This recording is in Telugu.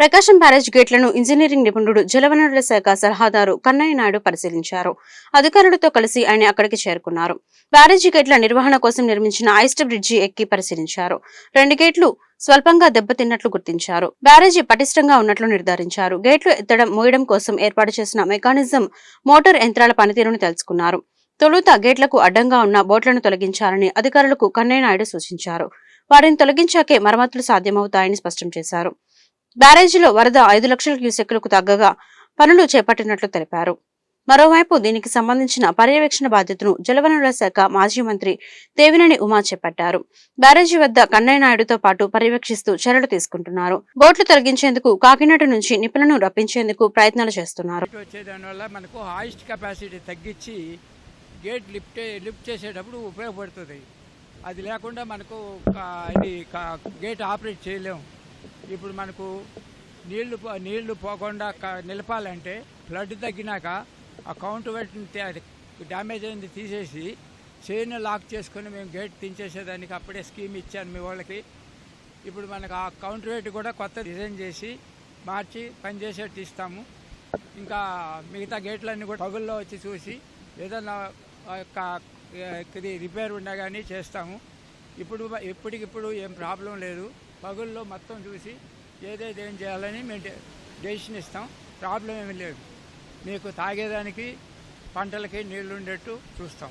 ప్రకాశం బ్యారేజ్ గేట్లను ఇంజనీరింగ్ నిపుణుడు జలవనరుల శాఖ సలహాదారు కన్నయ్య నాయుడు పరిశీలించారు. అధికారులతో కలిసి ఆయన అక్కడికి చేరుకున్నారు. బ్యారేజ్ గేట్ల నిర్వహణ కోసం నిర్మించిన ఐస్ట్ బ్రిడ్జి ఎక్కి పరిశీలించారు. రెండు గేట్లు స్వల్పంగా దెబ్బతిన్నట్లు గుర్తించారు. బ్యారేజీ పటిష్టంగా ఉన్నట్లు నిర్ధారించారు. గేట్లు ఎత్తడం మోయడం కోసం ఏర్పాటు చేసిన మెకానిజం మోటార్ యంత్రాల పనితీరును తెలుసుకున్నారు. తొలుత గేట్లకు అడ్డంగా ఉన్న బోట్లను తొలగించాలని అధికారులకు కన్నయ్య నాయుడు సూచించారు. వారిని తొలగించాకే మరమ్మతులు సాధ్యమవుతాయని స్పష్టం చేశారు. బ్యారేజీలో వరద ఐదు లక్షల క్యూసెక్కులకు తగ్గగా పనులు చేపట్టినట్లు తెలిపారు. మరోవైపు దీనికి సంబంధించిన పర్యవేక్షణ బాధ్యతను జలవనరుల శాఖ మాజీ మంత్రి దేవినేని ఉమా చేపట్టారు. బ్యారేజీ వద్ద కన్నయ్య నాయుడుతో పాటు పర్యవేక్షిస్తూ చర్యలు తీసుకుంటున్నారు. బోట్లు తొలగించేందుకు కాకినాడ నుంచి నిపుణులను రప్పించేందుకు ప్రయత్నాలు చేస్తున్నారు. గేట్ మనకు హాయిస్ట్ కెపాసిటీ తగ్గించి గేట్ లిఫ్ట్ లిఫ్ట్ చేసేటప్పుడు ఉపయోగపడుతుంది. అది లేకుండా మనకు ఇది గేట్ ఆపరేట్ చేయలేము ఇప్పుడు మనకు నీళ్ళు పో- నీళ్ళు పోకుండా నిలపాలంటే ఫ్లడ్ తగ్గినాక ఆ కౌంట్ వెయిట్ డ్యామేజ్ అయింది తీసేసి చైన్ లాక్ చేసుకొని మేము గేట్ తీసేసేదానికి అప్పుడే స్కీమ్ ఇచ్చాను మీ వాళ్ళకి. ఇప్పుడు మనకు ఆ కౌంటర్ రేట్ కూడా కొత్త డిజైన్ చేసి మార్చి పనిచేసేట్టు ఇస్తాము. ఇంకా మిగతా గేట్లన్నీ కూడా పగుల్లో వచ్చి చూసి ఏదైనా యొక్క ఇది రిపేర్ ఉన్నా కానీ చేస్తాము. ఇప్పుడు ఇప్పటికిప్పుడు ఏం ప్రాబ్లం లేదు. పగుల్లో మొత్తం చూసి ఏదైతే ఏం చేయాలని మేము డెసిషన్ ఇస్తాం. ప్రాబ్లం ఏమీ లేదు. మీకు తాగేదానికి పంటలకి నీళ్ళు ఉండేట్టు చూస్తాం.